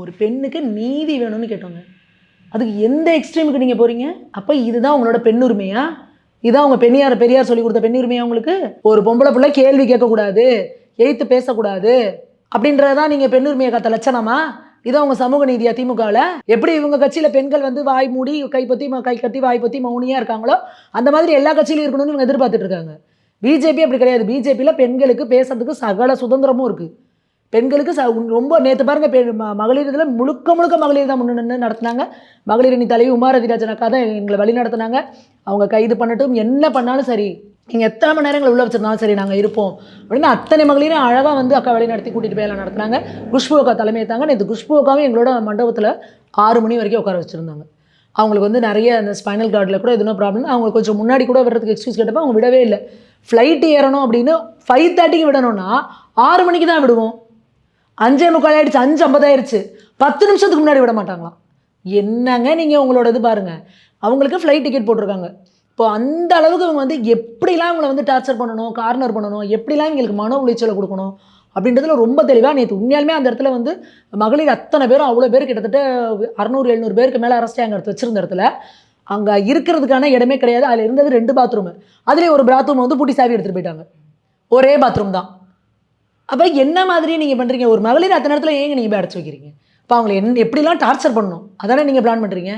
ஒரு பெண்ணுக்கு நீதி வேணும்னு கேட்டோங்க. அதுக்கு எந்த எக்ஸ்ட்ரீமுக்கு நீங்கள் போகிறீங்க அப்போ இதுதான் உங்களோட பெண்ணுரிமையா இதான் உங்கள் பெண்ணியார் பெரியார் சொல்லி கொடுத்த பெண்ணுரிமையா உங்களுக்கு? ஒரு பொம்பளை பிள்ளை கேள்வி கேட்கக்கூடாது எய்த்து பேசக்கூடாது அப்படின்றதான் நீங்கள் பெண்ணுரிமையை காத்த லட்சணமா? இதான் உங்கள் சமூக நீதியா திமுகவில் எப்படி இவங்க கட்சியில் பெண்கள் வந்து வாய் மூடி கை பற்றி கை கட்டி வாய் பற்றி மௌனியாக இருக்காங்களோ அந்த மாதிரி எல்லா கட்சியிலும் இருக்கணும்னு இவங்க எதிர்பார்த்துட்டு இருக்காங்க. பிஜேபி அப்படி கிடையாது. பிஜேபியில் பெண்களுக்கு பேசுறதுக்கு சகல சுதந்திரமும் இருக்குது பெண்களுக்கு ச ரொம்ப நேற்று பாருங்கள் பெ மகளிர் இதில் முழுக்க முழுக்க மகளிர் தான் முன்னு நின்று மகளிர் அணி தலைவி உமாரதிராஜன் அக்கா தான் எங்களை வழி நடத்துனாங்க. அவங்க கைது பண்ணட்டும் என்ன பண்ணாலும் சரி நீங்கள் எத்தனை மணி நேரங்களை உள்ளே வச்சிருந்தாலும் சரி நாங்கள் இருப்போம். அப்படின்னு அத்தனை மகளிரும் அழகாக வந்து அக்கா வழி நடத்தி கூட்டிகிட்டு போய் எல்லாம் நடத்துனாங்க. குஷ்பு அக்கா தலைமை தாங்க நேற்று குஷ்பு அக்காவும் எங்களோட மண்டபத்தில் ஆறு மணி வரைக்கும் உட்கார வச்சுருந்தாங்க. அவங்களுக்கு வந்து நிறைய அந்த ஸ்பைனல் கார்டில் கூட எதுவும் ப்ராப்ளம் அவங்களுக்கு கொஞ்சம் முன்னாடி கூட வர்றதுக்கு எக்ஸ்கியூஸ் கேட்டப்போ அவங்க விடவே இல்லை. ஃப்ளைட் ஏறணும் அப்படின்னு ஃபைவ் தேர்ட்டிக்கு விடணும்னா ஆறு மணிக்கு தான் விடுவோம். அஞ்சே முக்கால் ஆயிடுச்சு அஞ்சு ஐம்பதாயிடுச்சு பத்து நிமிஷத்துக்கு முன்னாடி விட மாட்டாங்களாம். என்னங்க நீங்கள் உங்களோட இது பாருங்கள் அவங்களுக்கு ஃப்ளைட் டிக்கெட் போட்டிருக்காங்க. இப்போ அந்த அளவுக்கு இவங்க வந்து எப்படிலாம் இவங்களை வந்து டார்ச்சர் பண்ணணும் கார்னர் பண்ணணும் எப்படிலாம் இவங்களுக்கு மன உளைச்சலை கொடுக்கணும் அப்படின்றதுல ரொம்ப தெளிவாக நேற்று உண்மையாலுமே அந்த இடத்துல வந்து மகளிர் அத்தனை பேரும் அவ்வளோ பேர் கிட்டத்தட்ட அறநூறு எழுநூறு பேருக்கு மேலே அரெஸ்ட் அங்கே எடுத்து வச்சிருந்த இடத்துல அங்கே இருக்கிறதுக்கான இடமே கிடையாது. அதில் இருந்தது ரெண்டு பாத்ரூமு அதுலேயே ஒரு பாத்ரூம் வந்து பூட்டி சாவி எடுத்துகிட்டு போயிட்டாங்க. ஒரே பாத்ரூம் தான். அப்போ என்ன மாதிரி நீங்கள் பண்ணுறீங்க ஒரு மகளிர் அத்தனை நேரத்தில் ஏங்க நீங்கள் போய் அடைச்சி வைக்கிறீங்க? இப்போ அவங்களை என் எப்படிலாம் டார்ச்சர் பண்ணணும்? அதானே நீங்கள் பிளான் பண்ணுறீங்க